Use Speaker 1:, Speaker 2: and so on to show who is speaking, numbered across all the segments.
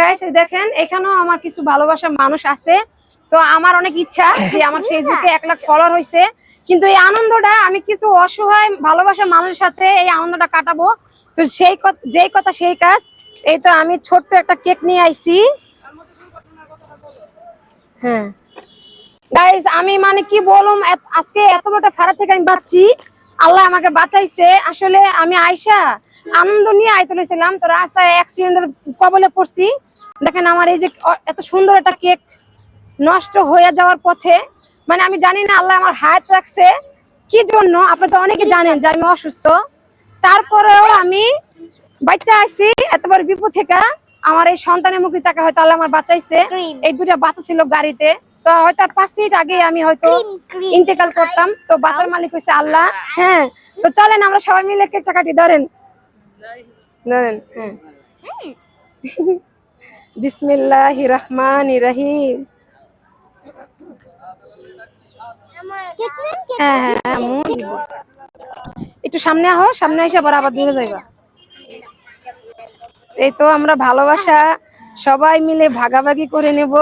Speaker 1: Guys দেখেন এখানেও আমার কিছু ভালোবাসার মানুষ আছে। তো আমার অনেক ইচ্ছা যে আমার ফেসবুকে এক লাখ ফলোয়ার হয়েছে কিন্তু এই আনন্দটা আমি কিছু অসহায় ভালোবাসার মানুষের সাথে এই আনন্দটা কাটাবো। তো সেই যেই কথা সেই কাজ এই তো আমি ছোট্ট একটা কেক নিয়ে আইছি। হ্যাঁ। গাইস আমি মানে কি বলুম আজকে এত বড় ফাড়া থেকে আমি বাঁচছি। আল্লাহ আমাকে বাঁচাইছে। আসলে আমি আয়সা আনন্দ নিয়ে আইতে ছিলাম তো রাস্তায় অ্যাক্সিডেন্টের কবলে পড়ছি। দেখেন আমার এই যে এত সুন্দর একটা কেক নষ্ট হয়ে যাওয়ার পথে মানে আমি জানি না আল্লাহ আমার হাত রাখছে। কি জন্য? আপনি তো অনেকে জানেন যে আমি অসুস্থ। তারপরেও আমি বাচ্চা আছি এত বড় বিপদ থেকে। আমার এই সন্তানের মুখে তাকে হয়তো আল্লাহ আমার বাঁচাইছে। এই দুটা বাচ্চা ছিল গাড়িতে। তো হয়তো আর পাঁচ মিনিট আগে আমি হয়তো ইন্তেকাল করতাম। তো বাচ্চার মালিক হচ্ছে আল্লাহ। হ্যাঁ। তো চলেন আমরা সবাই মিলে কেকটা কাটি ধরেন। ধরেন হ্যাঁ বিসমিল্লাহ রহমান রহিম। হ্যাঁ হ্যাঁ হ্যাঁ। একটু সামনে আহ সামনে এসে আবার আবার দূরে যাইবা। এই তো আমরা ভালোবাসা সবাই মিলে ভাগাভাগি করে নেব।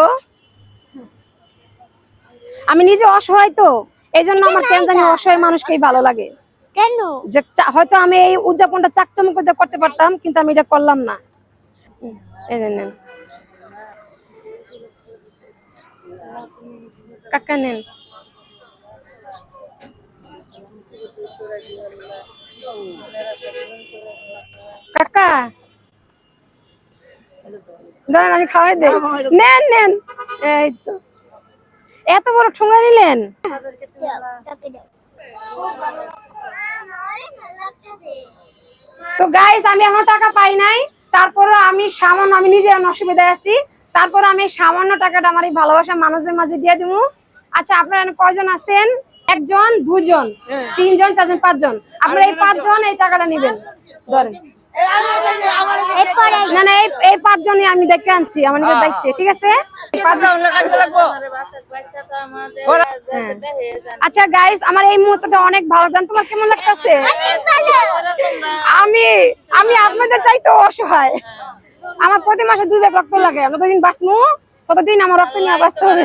Speaker 1: আমি নিজে অসহায় তো এই জন্য আমার কেন জানি অসহায় মানুষকেই ভালো লাগে।
Speaker 2: কেন?
Speaker 1: যে হয়তো আমি এই উদযাপনটা চাকচমক করতে পারতাম কিন্তু আমি এটা করলাম না। এই যে নেন। কাকা নেন। কাকা। ধরেন আমি খাওয়াই দেই নেন নেন। এই তো। এত বড় ঠোঙা নিলেন? তো গাইস আমি এখনও টাকা পাই নাই। তারপরে আমি সামান্য আমি নিজে অসুবিধায় আছি। তারপর আমি সামান্য টাকাটা আমার এই ভালোবাসা মানুষের মাঝে দিয়ে দিব আচ্ছা আপনারা কয়জন আছেন? একজন দুজন তিনজন চারজন পাঁচজন। আপনারা এই পাঁচজন এই টাকাটা নেবেন। ধরেন। না না এই এই পাঁচজনই আমি দেখে আনছি আমার নিজের দায়িত্বে ঠিক আছে? হ্যাঁ। আচ্ছা গাইস আমার এই মুহূর্তটা অনেক ভালো। গান তোমার কেমন লাগতেছে? আমি আমি আপনাদের চাইতে অসহায়। আমার প্রতি মাসে দুই ব্যাগ রক্ত লাগে। আমরা বাঁচবো ততদিন আমার রক্ত নিয়ে বাঁচতে হবে?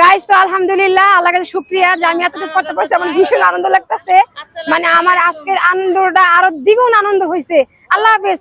Speaker 1: গাইস তো আলহামদুলিল্লাহ, আল্লাহ শুক্রিয়া। যে আমি এতটুকু করতে পারছি আমার ভীষণ আনন্দ লাগতেছে। মানে আমার আজকের আনন্দটা আরও দ্বিগুণ আনন্দ হয়েছে আল্লাহ হাফেজ।